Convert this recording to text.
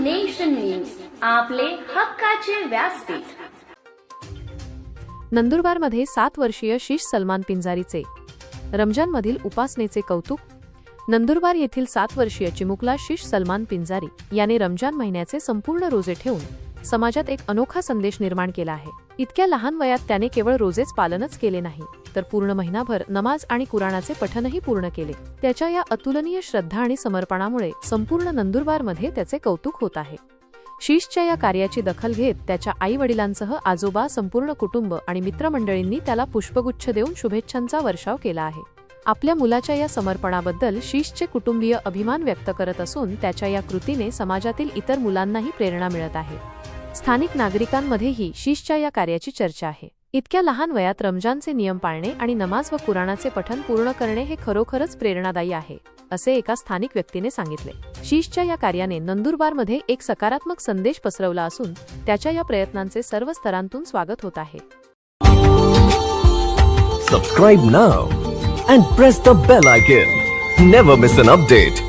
Nation news आपले हक्काचे व्यासपीठ. नंदुरबारमध्ये सात वर्षीय शीश सलमान पिंजारीचे रमजानमधील उपासनेचे कौतुक. नंदुरबार येथील सात वर्षीय चिमुकला शीश सलमान पिंजारी याने रमजान महिन्याचे संपूर्ण रोजे ठेवून समाजात एक अनोखा संदेश निर्माण केला आहे. इतक्या लहान वयात त्याने केवळ रोजेच पालनच केले नाही तर पूर्ण महिनाभर नमाज आणि कुराणाचे पठनही पूर्ण केले. त्याच्या या अतुलनीय श्रद्धा आणि समर्पणामुळे संपूर्ण नंदुरबारमध्ये त्याचे कौतुक होत आहे. शीशच्या या कार्याची दखल घेत त्याच्या आई वडिलांसह आजोबा संपूर्ण कुटुंब आणि मित्रमंडळींनी त्याला पुष्पगुच्छ देऊन शुभेच्छांचा वर्षाव केला आहे. आपल्या मुलाच्या या समर्पणाबद्दल शीशचे कुटुंबीय अभिमान व्यक्त करत असून त्याच्या या कृतीने समाजातील इतर मुलांनाही प्रेरणा मिळत आहे. स्थानिक नागरिकांमध्येही शीशच्या या कार्याची चर्चा आहे. इतक्या लहान वयात रमजानचे नियम पाळणे आणि नमाज व कुराणाचे पठण पूर्ण करणे हे खरोखरच प्रेरणादायी आहे असे एका स्थानिक व्यक्तीने सांगितले. शीशच्या या कार्याने नंदुरबारमध्ये एक सकारात्मक संदेश पसरवला असून त्याच्या या प्रयत्नांचे सर्व स्तरांतून स्वागत होत आहे. Subscribe now and press the bell icon never miss an update